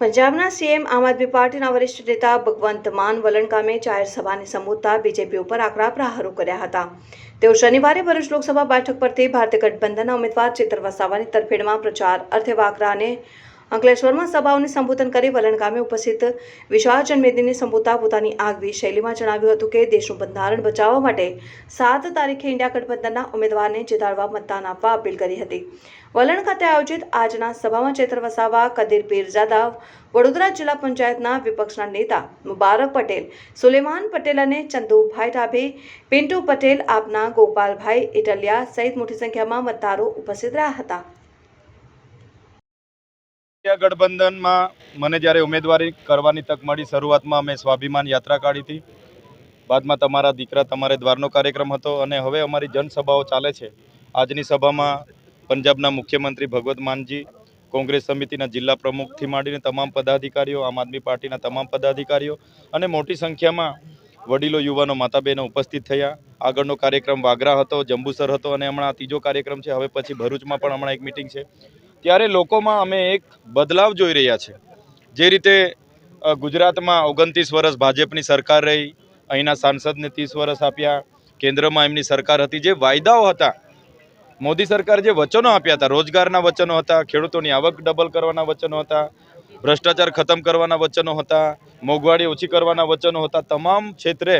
પંજાબના સીએમ આમ આદમી પાર્ટીના વરિષ્ઠ નેતા ભગવંત માન વલણ ગામે જાહેર સભાને સંબોધતા બીજેપી ઉપર આકરા પ્રહારો કર્યા હતા. તેઓ શનિવારે ભરૂચ લોકસભા બેઠક પરથી ભારતીય ગઠબંધનના ઉમેદવાર ચેતર વસાવાની તરફેણમાં પ્રચાર અર્થે વાકરા અંકલેશ્વરમાં સભાઓને સંબોધન કરી વલણ ગામે ઉપસ્થિત વિશાળ જનમેદનીને સંબોધતા પોતાની આગવી શૈલીમાં જણાવ્યું હતું કે દેશનું બંધારણ બચાવવા માટે સાત તારીખે ઇન્ડિયા ગઠબંધનના ઉમેદવારને જીતાડવા મતદાન આપવા અપીલ કરી હતી. વલણ ખાતે આયોજિત આજના સભામાં ચેતર વસાવા, કદીર પીરજાદા વડોદરા જિલ્લા પંચાયતના વિપક્ષના નેતા મુબારક પટેલ, સુલેમાન પટેલ અને ચંદુભાઈ ડાભી પિન્ટુ પટેલ, આપના ગોપાલભાઈ ઇટલિયા સહિત મોટી સંખ્યામાં મતદારો ઉપસ્થિત રહ્યા હતા. ઇન્ડિયા ગઠબંધનમાં મને જ્યારે ઉમેદવારી કરવાની તક મળી, શરૂઆતમાં અમે સ્વાભિમાન યાત્રા કાઢી હતી. બાદમાં તમારા દીકરા તમારે દ્વારનો કાર્યક્રમ હતો અને હવે અમારી જનસભાઓ ચાલે છે. આજની સભામાં પંજાબના મુખ્યમંત્રી ભગવત માનજી, કોંગ્રેસ સમિતિના જિલ્લા પ્રમુખથી માંડીને તમામ પદાધિકારીઓ, આમ આદમી પાર્ટીના તમામ પદાધિકારીઓ અને મોટી સંખ્યામાં વડીલો, યુવાનો માતા બહેનો ઉપસ્થિત થયા. આગળનો કાર્યક્રમ વાગરા હતો, જંબુસર હતો અને હમણાં ત્રીજો કાર્યક્રમ છે. હવે પછી ભરૂચમાં પણ હમણાં એક મિટિંગ છે. ત્યારે લોકોમાં અમે એક બદલાવ જોઈ રહ્યા છે. જે રીતે ગુજરાતમાં ઓગણત્રીસ વર્ષ ભાજપની સરકાર રહી, અહીંના સાંસદને ત્રીસ વર્ષ આપ્યા, કેન્દ્રમાં એમની સરકાર હતી. જે વાયદાઓ હતા, મોદી સરકારે જે વચનો આપ્યા હતા, રોજગારના વચનો હતા, ખેડૂતોની આવક ડબલ કરવાના વચનો હતા, ભ્રષ્ટાચાર ખતમ કરવાના વચનો હતા, મોંઘવારી ઓછી કરવાના વચનો હતા. તમામ ક્ષેત્રે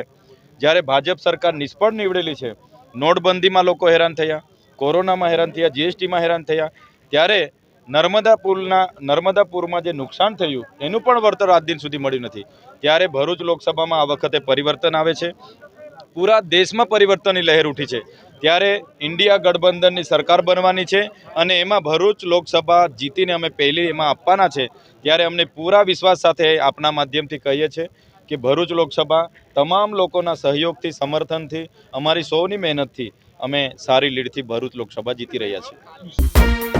જ્યારે ભાજપ સરકાર નિષ્ફળ નીવડેલી છે, નોટબંધીમાં લોકો હેરાન થયા, કોરોનામાં હેરાન થયા, જીએસટીમાં હેરાન થયા ત્યારે નર્મદા પુલના નર્મદાપુરમાં જે નુકસાન થયું, એનું પણ વળતર આજ દિન સુધી મળ્યું નથી. ત્યારે ભરૂચ લોકસભામાં આ વખતે પરિવર્તન આવે છે. પૂરા દેશમાં પરિવર્તનની લહેર ઉઠી છે. ત્યારે ઇન્ડિયા ગઠબંધનની સરકાર બનવાની છે અને એમાં ભરૂચ લોકસભા જીતીને અમે પહેલી એમાં આપવાના છે. ત્યારે અમને પૂરા વિશ્વાસ સાથે આપના માધ્યમથી કહીએ છીએ કે ભરૂચ લોકસભા તમામ લોકોના સહયોગથી, સમર્થનથી, અમારી સૌની મહેનતથી અમે સારી લીડથી ભરૂચ લોકસભા જીતી રહ્યા છીએ.